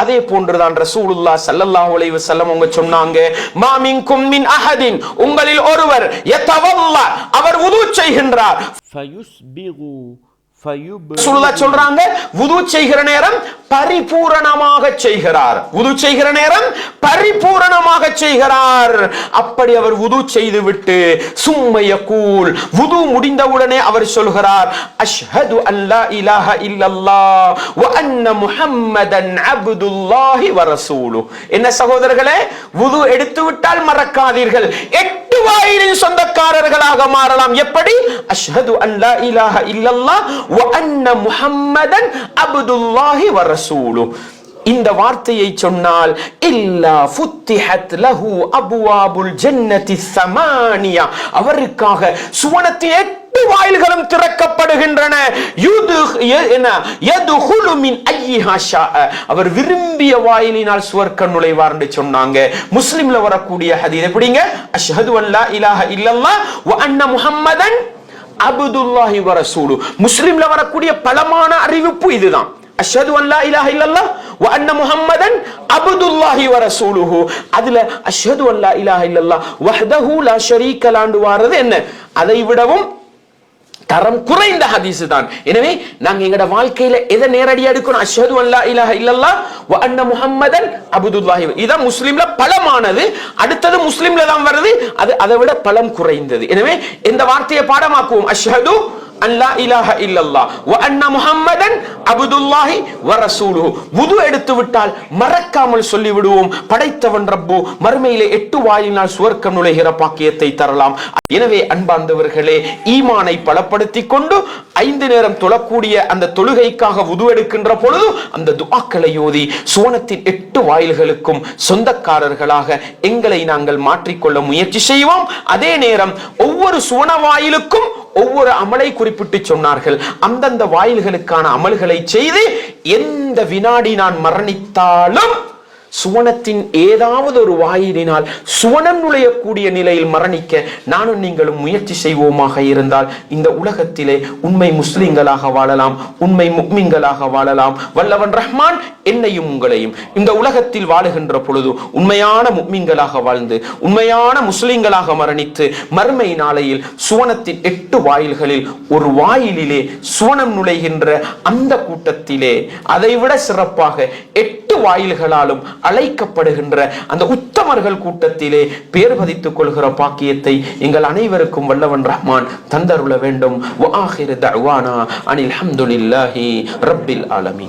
அதே போன்றுதான் ரசூலுல்லா சல்லல்லாஹு அலைஹி வஸல்லம் அவங்க சொன்னாங்க மாமின்கும் மின் அஹதின். உங்களில் ஒருவர் யதவல்லா அவர் வுது செய்கின்றார். ஃபயுஸ்பிகு சொல்றாங்க உது செய்கிற நேரம் பரிபூரணமாக செய்கிறார். உது செய்கிற நேரம் பரிபூரணமாக செய்கிறார். அப்படி அவர் உது செய்து விட்டு சும்மைய கூல். உது முடிந்தவுடனே அவர் சொல்கிறார் அஷ்ஹது அல்லா இலாஹ இல்லல்லாஹ். வ அன்ன முஹம்மதன் அப்துல்லாஹி வ ரசூலு. என்ன சகோதரர்களே உது எடுத்து விட்டால் மறக்காதீர்கள். எட்டு வாயிலின் சொந்தக்காரர்களாக மாறலாம். எப்படி? அஷ்ஹது அல்லா இலாஹ இல்லல்லா வ அன்ன முஹம்மதன் அப்துல்லாஹி வ ரசூலு. இந்த வார்த்தையை சொன்னால் இல்லா ஃபுத்திஹத் லஹு அபுவாபுல் ஜன்னதி சமானியா அவருக்காக சுவனத்தை எட்டு வாயில்களும் திறக்கப்படுகின்றன. அவர் விரும்பிய வாயிலினால் சுவர்க்க நுழைவார் என்று சொன்னாங்க. முஸ்லிம்ல வரக்கூடிய ஹதீஸ் எப்படிங்க? அஷ்ஹது அல்லா இலாஹ இல்லல்லாஹ் வ அன்ன முஹம்மதன் அப்துல்லாஹி வ ரசூலு. முஸ்லிம்ல வரக்கூடிய பலமான அறிவிப்பு இதுதான். அஷ்ஹது அல்லா இலாஹ இல்லல்லாஹ் வ அன்ன முஹம்மதன் அப்துல்லாஹி வ ரசூலுஹு. அதுல அஷ்ஹது அல்லா இலாஹ இல்லல்லாஹ் வஹ்தஹு லா ஷரீக லாண்டு வாரது என்ன? அதை விடவும் தரம் குறைந்த ஹதீஸ் தான். எனவே நாங்க எங்கட வாழ்க்கையில எதை நேரடியா எடுக்கணும்? அஷது அல்லா இலஹ இல்லல்லா வ அன்ன முஹம்மதன் அபுதுல்லாஹி இதான் முஸ்லிம்ல பலமானது. அடுத்தது முஸ்லீம்ல தான் வருது அது அதை விட பலம் குறைந்தது. எனவே இந்த வார்த்தையை பாடமாக்குவோம். அஷ்ஹது அல்லா இலாஹ வ அன்ன முஹம்மதன் வ ரசூலுஹு வுது எடுத்து விட்டால் மறக்காமல் சொல்லி விடுவோம் படைத்தவன் ரப்பு மறுமையிலே எட்டு வாயினால் சுவர்க்கம் நுழைகிற பாக்கியத்தை தரலாம் எனவே அன்பார்ந்தவர்களே ஈமானை பலப்படுத்திக் கொண்டு ஐந்து நேரம் தொழக்கூடிய அந்த தொழுகைக்காக வுது எடுக்கின்ற பொழுது அந்த துவாக்களை ஓதி சுவனத்தின் எட்டு வாயில்களுக்கும் சொந்தக்காரர்களாக எங்களை நாங்கள் மாற்றிக்கொள்ள முயற்சி செய்வோம். அதே நேரம் ஒவ்வொரு சுவன வாயிலுக்கும் ஒவ்வொரு அமலை குறிப்பிட்டு சொன்னார்கள். அந்தந்த வாயில்களுக்கான அமல்களை செய்து எந்த வினாடி நான் மரணித்தாலும் சுவனத்தின் ஏதாவது ஒரு வாயிலினால் சுவனம் நுழையக்கூடிய நிலையில் மரணிக்க நானும் நீங்களும் முயற்சி செய்வோமாக இருந்தால் இந்த உலகத்திலே உண்மை முஸ்லிம்களாக வாழலாம் உண்மை முக்மிங்களாக வாழலாம். வல்லவன் ரஹ்மான் என்னையும் உங்களையும் இந்த உலகத்தில் வாழுகின்ற பொழுது உண்மையான முக்மிங்களாக வாழ்ந்து உண்மையான முஸ்லிம்களாக மரணித்து மறுமை நாளையில் சுவனத்தின் எட்டு வாயில்களில் ஒரு வாயிலிலே சுவனம் நுழைகின்ற அந்த கூட்டத்திலே அதைவிட சிறப்பாக எட்டு வாயில்களாலும் அழைக்கப்படுகின்ற அந்த உத்தமர்கள் கூட்டத்திலே பேர் பதித்துக் கொள்கிற பாக்கியத்தை எங்கள் அனைவருக்கும் வல்லவன் ரஹ்மான் தந்தருள வேண்டும். அனில் ஹம்துலில்லாஹி ரப்பில் ஆலமி